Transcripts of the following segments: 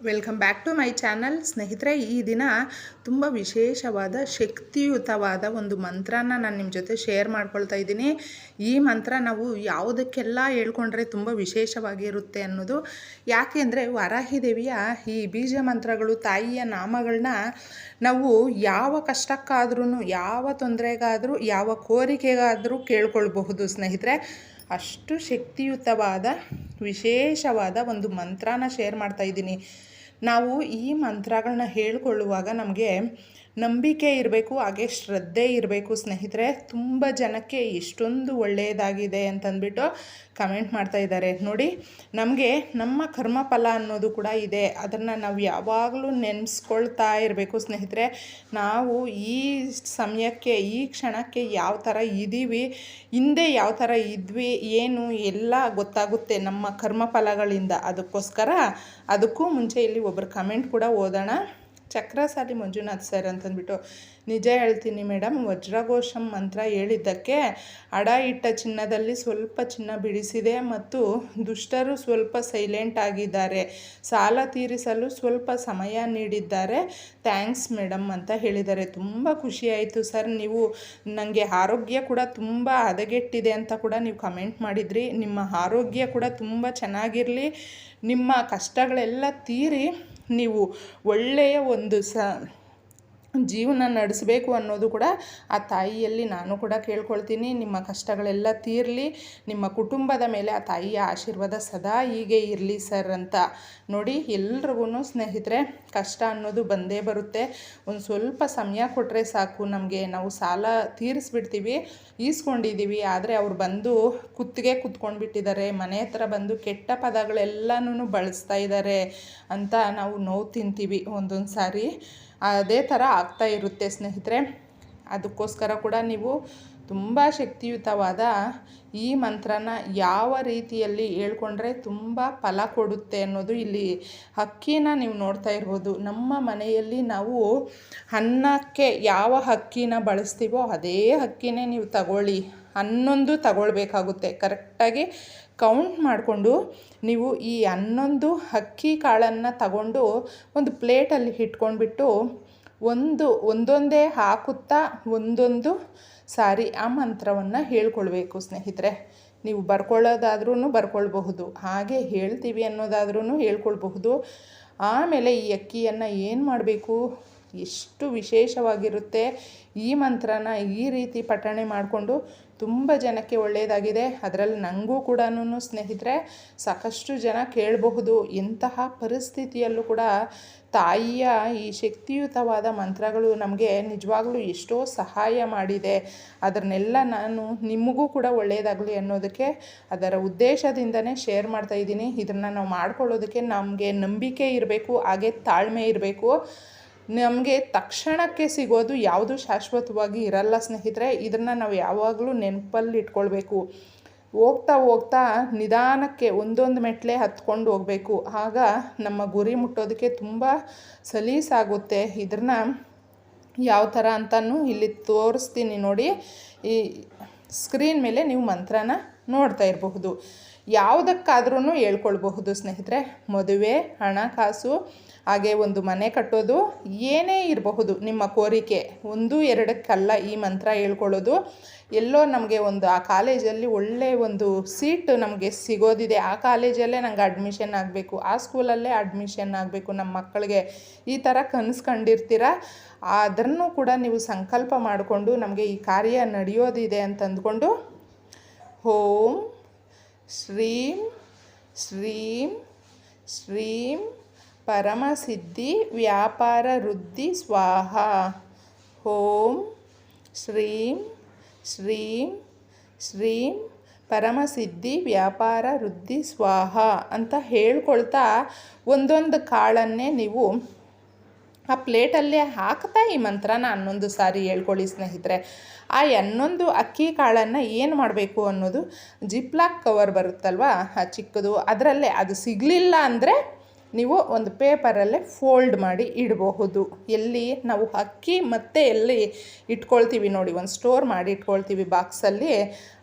Welcome back to my channel ಸ್ನೇಹಿತರೆ, ಈ ದಿನ ತುಂಬ ವಿಶೇಷವಾದ, ಶಕ್ತಿಯುತವಾದ ಒಂದು ಮಂತ್ರನ ನಾನು ನಿಮ್ಮ ಜೊತೆ ಶೇರ್ ಮಾಡ್ಕೊಳ್ತಾ ಇದ್ದೀನಿ. ಈ ಮಂತ್ರ ನಾವು ಯಾವುದಕ್ಕೆಲ್ಲ ಹೇಳ್ಕೊಂಡ್ರೆ ತುಂಬ ವಿಶೇಷವಾಗಿರುತ್ತೆ ಅನ್ನೋದು. ಯಾಕೆ ಅಂದರೆ, ವಾರಾಹಿ ದೇವಿಯ ಈ ಬೀಜ ಮಂತ್ರಗಳು, ತಾಯಿಯ ನಾಮಗಳನ್ನ ನಾವು ಯಾವ ಕಷ್ಟಕ್ಕಾದ್ರೂ ಯಾವ ತೊಂದರೆಗಾದರೂ, ಯಾವ ಕೋರಿಕೆಗಾದರೂ ಕೇಳ್ಕೊಳ್ಬಹುದು ಸ್ನೇಹಿತರೆ. ಅಷ್ಟು ಶಕ್ತಿಯುತವಾದ ವಿಶೇಷವಾದ ಒಂದು ಮಂತ್ರನ ಶೇರ್ ಮಾಡ್ತಾ ಇದ್ದೀನಿ. ನಾವು ಈ ಮಂತ್ರಗಳನ್ನ ಹೇಳಿಕೊಳ್ಳುವಾಗ ನಮಗೆ ನಂಬಿಕೆ ಇರಬೇಕು, ಹಾಗೆ ಶ್ರದ್ಧೆ ಇರಬೇಕು ಸ್ನೇಹಿತರೆ, ತುಂಬ ಜನಕ್ಕೆ ಎಷ್ಟೊಂದು ಒಳ್ಳೆಯದಾಗಿದೆ ಅಂತಂದ್ಬಿಟ್ಟು ಕಮೆಂಟ್ ಮಾಡ್ತಾ ಇದ್ದಾರೆ. ನೋಡಿ, ನಮಗೆ ನಮ್ಮ ಕರ್ಮಫಲ ಅನ್ನೋದು ಕೂಡ ಇದೆ. ಅದನ್ನು ನಾವು ಯಾವಾಗಲೂ ನೆನೆಸ್ಕೊಳ್ತಾ ಇರಬೇಕು ಸ್ನೇಹಿತರೆ. ನಾವು ಈ ಸಮಯಕ್ಕೆ, ಈ ಕ್ಷಣಕ್ಕೆ ಯಾವ ಥರ ಇದ್ದೀವಿ, ಹಿಂದೆ ಯಾವ ಥರ ಇದ್ವಿ, ಏನು ಎಲ್ಲ ಗೊತ್ತಾಗುತ್ತೆ ನಮ್ಮ ಕರ್ಮಫಲಗಳಿಂದ. ಅದಕ್ಕೋಸ್ಕರ ಅದಕ್ಕೂ ಮುಂಚೆ ಇಲ್ಲಿ ಒಬ್ಬರು ಕಮೆಂಟ್ ಕೂಡ ಓದೋಣ. ಚಕ್ರಸಾಲಿ ಮಂಜುನಾಥ್ ಸರ್ ಅಂತಂದ್ಬಿಟ್ಟು, ನಿಜ ಹೇಳ್ತೀನಿ ಮೇಡಮ್ ವಜ್ರಘೋಷಂ ಮಂತ್ರ ಹೇಳಿದ್ದಕ್ಕೆ ಅಡ ಇಟ್ಟ ಚಿನ್ನದಲ್ಲಿ ಸ್ವಲ್ಪ ಚಿನ್ನ ಬಿಡಿಸಿದೆ ಮತ್ತು ದುಷ್ಟರು ಸ್ವಲ್ಪ ಸೈಲೆಂಟ್ ಆಗಿದ್ದಾರೆ. ಸಾಲ ತೀರಿಸಲು ಸ್ವಲ್ಪ ಸಮಯ ನೀಡಿದ್ದಾರೆ. ಥ್ಯಾಂಕ್ಸ್ ಮೇಡಮ್ ಅಂತ ಹೇಳಿದ್ದಾರೆ. ತುಂಬ ಖುಷಿಯಾಯಿತು ಸರ್. ನೀವು ನನಗೆ ಆರೋಗ್ಯ ಕೂಡ ತುಂಬ ಹದಗೆಟ್ಟಿದೆ ಅಂತ ಕೂಡ ನೀವು ಕಮೆಂಟ್ ಮಾಡಿದ್ರಿ. ನಿಮ್ಮ ಆರೋಗ್ಯ ಕೂಡ ತುಂಬ ಚೆನ್ನಾಗಿರಲಿ. ನಿಮ್ಮ ಕಷ್ಟಗಳೆಲ್ಲ ತೀರಿ. ನೀವು ಒಳ್ಳೆಯ ಒಂದು ಸ ಜೀವನ ನಡೆಸಬೇಕು ಅನ್ನೋದು ಕೂಡ ಆ ತಾಯಿಯಲ್ಲಿ ನಾನು ಕೂಡ ಕೇಳ್ಕೊಳ್ತೀನಿ. ನಿಮ್ಮ ಕಷ್ಟಗಳೆಲ್ಲ ತೀರಲಿ, ನಿಮ್ಮ ಕುಟುಂಬದ ಮೇಲೆ ಆ ತಾಯಿಯ ಆಶೀರ್ವಾದ ಸದಾ ಹೀಗೆ ಇರಲಿ ಸರ್ ಅಂತ ನೋಡಿ ಎಲ್ರಿಗೂ ಸ್ನೇಹಿತರೆ, ಕಷ್ಟ ಅನ್ನೋದು ಬಂದೇ ಬರುತ್ತೆ. ಒಂದು ಸ್ವಲ್ಪ ಸಮಯ ಕೊಟ್ಟರೆ ಸಾಕು. ನಮಗೆ ನಾವು ಸಾಲ ತೀರಿಸ್ಬಿಡ್ತೀವಿ, ಈಸ್ಕೊಂಡಿದ್ದೀವಿ. ಆದರೆ ಅವ್ರು ಬಂದು ಕುತ್ತಿಗೆ ಕುತ್ಕೊಂಡ್ಬಿಟ್ಟಿದ್ದಾರೆ, ಮನೆ ಹತ್ರ ಬಂದು ಕೆಟ್ಟ ಪದಗಳೆಲ್ಲನೂ ಬಳಸ್ತಾ ಇದ್ದಾರೆ ಅಂತ ನಾವು ನೋವು ತಿಂತೀವಿ ಒಂದೊಂದು ಸಾರಿ ಅದೇ ಥರ ಆಗ್ತಾ ಇರುತ್ತೆ, ಸ್ನೇಹಿತರೆ. ಅದಕ್ಕೋಸ್ಕರ ಕೂಡ ನೀವು ತುಂಬ ಶಕ್ತಿಯುತವಾದ ಈ ಮಂತ್ರನ ಯಾವ ರೀತಿಯಲ್ಲಿ ಹೇಳ್ಕೊಂಡ್ರೆ ತುಂಬ ಫಲ ಕೊಡುತ್ತೆ ಅನ್ನೋದು ಇಲ್ಲಿ ಹಕ್ಕಿನ ನೀವು ನೋಡ್ತಾ ಇರ್ಬೋದು. ನಮ್ಮ ಮನೆಯಲ್ಲಿ ನಾವು ಅನ್ನಕ್ಕೆ ಯಾವ ಹಕ್ಕಿನ ಬಳಸ್ತೀವೋ ಅದೇ ಹಕ್ಕಿನೇ ನೀವು ತಗೊಳ್ಳಿ. ಹನ್ನೊಂದು ತಗೊಳ್ಬೇಕಾಗುತ್ತೆ. ಕರೆಕ್ಟಾಗಿ ಕೌಂಟ್ ಮಾಡಿಕೊಂಡು ನೀವು ಈ ಹನ್ನೊಂದು ಅಕ್ಕಿ ಕಾಳನ್ನು ತಗೊಂಡು ಒಂದು ಪ್ಲೇಟಲ್ಲಿ ಇಟ್ಕೊಂಡ್ಬಿಟ್ಟು ಒಂದು, ಒಂದೊಂದೇ ಹಾಕುತ್ತಾ ಒಂದೊಂದು ಸಾರಿ ಆ ಮಂತ್ರವನ್ನು ಹೇಳ್ಕೊಳ್ಬೇಕು ಸ್ನೇಹಿತರೆ. ನೀವು ಬರ್ಕೊಳ್ಳೋದಾದ್ರೂ ಬರ್ಕೊಳ್ಬಹುದು, ಹಾಗೆ ಹೇಳ್ತೀವಿ ಅನ್ನೋದಾದ್ರೂ ಹೇಳ್ಕೊಳ್ಬಹುದು. ಆಮೇಲೆ ಈ ಅಕ್ಕಿಯನ್ನು ಏನು ಮಾಡಬೇಕು? ಎಷ್ಟು ವಿಶೇಷವಾಗಿರುತ್ತೆ? ಈ ಮಂತ್ರನ ಈ ರೀತಿ ಪಠಣೆ ಮಾಡಿಕೊಂಡು ತುಂಬ ಜನಕ್ಕೆ ಒಳ್ಳೆಯದಾಗಿದೆ ಅದರಲ್ಲಿ ನನಗೂ ಕೂಡ ಸ್ನೇಹಿತರೆ, ಸಾಕಷ್ಟು ಜನ ಕೇಳಬಹುದು. ಇಂತಹ ಪರಿಸ್ಥಿತಿಯಲ್ಲೂ ಕೂಡ ತಾಯಿಯ ಈ ಶಕ್ತಿಯುತವಾದ ಮಂತ್ರಗಳು ನಮಗೆ ನಿಜವಾಗ್ಲೂ ಎಷ್ಟೋ ಸಹಾಯ ಮಾಡಿದೆ. ಅದನ್ನೆಲ್ಲ ನಾನು ನಿಮಗೂ ಕೂಡ ಒಳ್ಳೆಯದಾಗಲಿ ಅನ್ನೋದಕ್ಕೆ ಅದರ ಉದ್ದೇಶದಿಂದನೇ ಶೇರ್ ಮಾಡ್ತಾ ಇದ್ದೀನಿ. ಇದನ್ನು ನಾವು ಮಾಡ್ಕೊಳ್ಳೋದಕ್ಕೆ ನಮಗೆ ನಂಬಿಕೆ ಇರಬೇಕು, ಹಾಗೆ ತಾಳ್ಮೆ ಇರಬೇಕು. ನಮಗೆ ತಕ್ಷಣಕ್ಕೆ ಸಿಗೋದು ಯಾವುದು ಶಾಶ್ವತವಾಗಿ ಇರಲ್ಲ ಸ್ನೇಹಿತರೆ. ಇದನ್ನು ನಾವು ಯಾವಾಗಲೂ ನೆನಪಲ್ಲಿ ಇಟ್ಕೊಳ್ಬೇಕು. ಹೋಗ್ತಾ ಹೋಗ್ತಾ ನಿಧಾನಕ್ಕೆ ಒಂದೊಂದು ಮೆಟ್ಲೆ ಹತ್ಕೊಂಡು ಹೋಗಬೇಕು. ಆಗ ನಮ್ಮ ಗುರಿ ಮುಟ್ಟೋದಕ್ಕೆ ತುಂಬ ಸಲೀಸಾಗುತ್ತೆ. ಇದನ್ನ ಯಾವ ಥರ ಅಂತಲೂ ಇಲ್ಲಿ ತೋರಿಸ್ತೀನಿ ನೋಡಿ. ಈ ಸ್ಕ್ರೀನ್ ಮೇಲೆ ನೀವು ಮಂತ್ರನ ನೋಡ್ತಾ ಇರಬಹುದು. ಯಾವುದಕ್ಕಾದ್ರೂ ಹೇಳ್ಕೊಳ್ಬಹುದು ಸ್ನೇಹಿತರೆ. ಮದುವೆ, ಹಣಕಾಸು ಹಾಗೆ ಒಂದು ಮನೆ ಕಟ್ಟೋದು ಏನೇ ಇರಬಹುದು, ನಿಮ್ಮ ಕೋರಿಕೆ. ಒಂದು, ಎರಡಕ್ಕಲ್ಲ ಈ ಮಂತ್ರ ಹೇಳ್ಕೊಳ್ಳೋದು. ಎಲ್ಲೋ ನಮಗೆ ಒಂದು, ಆ ಕಾಲೇಜಲ್ಲಿ ಒಳ್ಳೆಯ ಒಂದು ಸೀಟ್ ನಮಗೆ ಸಿಗೋದಿದೆ. ಆ ಕಾಲೇಜಲ್ಲೇ ನಂಗೆ ಅಡ್ಮಿಷನ್ ಆಗಬೇಕು. ಆ ಸ್ಕೂಲಲ್ಲೇ ಅಡ್ಮಿಷನ್ ಆಗಬೇಕು. ನಮ್ಮ ಮಕ್ಕಳಿಗೆ ಈ ಥರ ಕನಸು ಕಂಡಿರ್ತೀರ ಅದನ್ನು ಕೂಡ ನೀವು ಸಂಕಲ್ಪ ಮಾಡಿಕೊಂಡು ನಮಗೆ ಈ ಕಾರ್ಯ ನಡೆಯೋದಿದೆ ಅಂತ ಅಂದ್ಕೊಂಡು ಓಂ ಶ್ರೀಂ ಶ್ರೀಂ ಶ್ರೀಂ ಪರಮಸಿದ್ಧಿ, ವ್ಯಾಪಾರ ವೃದ್ಧಿ, ಸ್ವಾಹ. ಓಂ ಶ್ರೀಂ ಶ್ರೀಂ ಶ್ರೀಂ ಪರಮಸಿದ್ಧಿ, ವ್ಯಾಪಾರ ವೃದ್ಧಿ, ಸ್ವಾಹ ಅಂತ ಹೇಳ್ಕೊಳ್ತಾ ಒಂದೊಂದು ಕಾಳನ್ನೇ ನೀವು ಆ ಪ್ಲೇಟಲ್ಲೇ ಹಾಕ್ತಾ ಈ ಮಂತ್ರನ ಹನ್ನೊಂದು ಸಾರಿ ಹೇಳ್ಕೊಳ್ಳಿ ಸ್ನೇಹಿತರೆ. ಆ ಹನ್ನೊಂದು ಅಕ್ಕಿ ಕಾಳನ್ನು ಏನು ಮಾಡಬೇಕು ಅನ್ನೋದು ಜಿಪ್ಲಾಕ್ ಕವರ್ ಬರುತ್ತಲ್ವ? ಆ ಚಿಕ್ಕದು, ಅದರಲ್ಲೇ ಅದು ಸಿಗಲಿಲ್ಲ ಅಂದರೆ ನೀವು ಒಂದು ಪೇಪರಲ್ಲೇ ಫೋಲ್ಡ್ ಮಾಡಿ ಇಡಬಹುದು. ಎಲ್ಲಿ ನಾವು ಅಕ್ಕಿ ಮತ್ತೆ ಎಲ್ಲಿ ಇಟ್ಕೊಳ್ತೀವಿ ನೋಡಿ, ಒಂದು ಸ್ಟೋರ್ ಮಾಡಿ ಇಟ್ಕೊಳ್ತೀವಿ ಬಾಕ್ಸಲ್ಲಿ.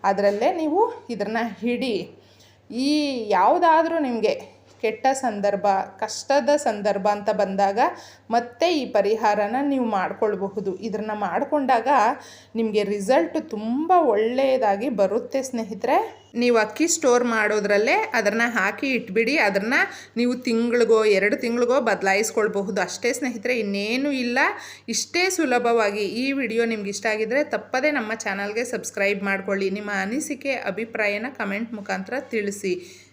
ಅದರಲ್ಲೇ ನೀವು ಇದನ್ನು ಹಿಡಿ, ಈ ಯಾವುದಾದ್ರೂ ನಿಮಗೆ ಕೆಟ್ಟ ಸಂದರ್ಭ, ಕಷ್ಟದ ಸಂದರ್ಭ ಅಂತ ಬಂದಾಗ ಮತ್ತೆ ಈ ಪರಿಹಾರನ ನೀವು ಮಾಡಿಕೊಳ್ಬಹುದು. ಇದನ್ನು ಮಾಡಿಕೊಂಡಾಗ ನಿಮಗೆ ರಿಸಲ್ಟ್ ತುಂಬ ಒಳ್ಳೆಯದಾಗಿ ಬರುತ್ತೆ ಸ್ನೇಹಿತರೆ. ನೀವು ಅಕ್ಕಿ ಸ್ಟೋರ್ ಮಾಡೋದ್ರಲ್ಲೇ ಅದನ್ನು ಹಾಕಿ ಇಟ್ಬಿಡಿ, ಅದನ್ನು ನೀವು ತಿಂಗಳಿಗೋ, ಎರಡು ತಿಂಗಳಿಗೋ ಬದಲಾಯಿಸ್ಕೊಳ್ಬಹುದು. ಅಷ್ಟೇ ಸ್ನೇಹಿತರೆ, ಇನ್ನೇನು ಇಲ್ಲ. ಇಷ್ಟೇ ಸುಲಭವಾಗಿ ಈ ವಿಡಿಯೋ ನಿಮ್ಗೆ ಇಷ್ಟ ಆಗಿದ್ರೆ ತಪ್ಪದೇ ನಮ್ಮ ಚಾನಲ್ಗೆ ಸಬ್ಸ್ಕ್ರೈಬ್ ಮಾಡ್ಕೊಳ್ಳಿ. ನಿಮ್ಮ ಅನಿಸಿಕೆ, ಅಭಿಪ್ರಾಯನ ಕಮೆಂಟ್ ಮುಖಾಂತರ ತಿಳಿಸಿ.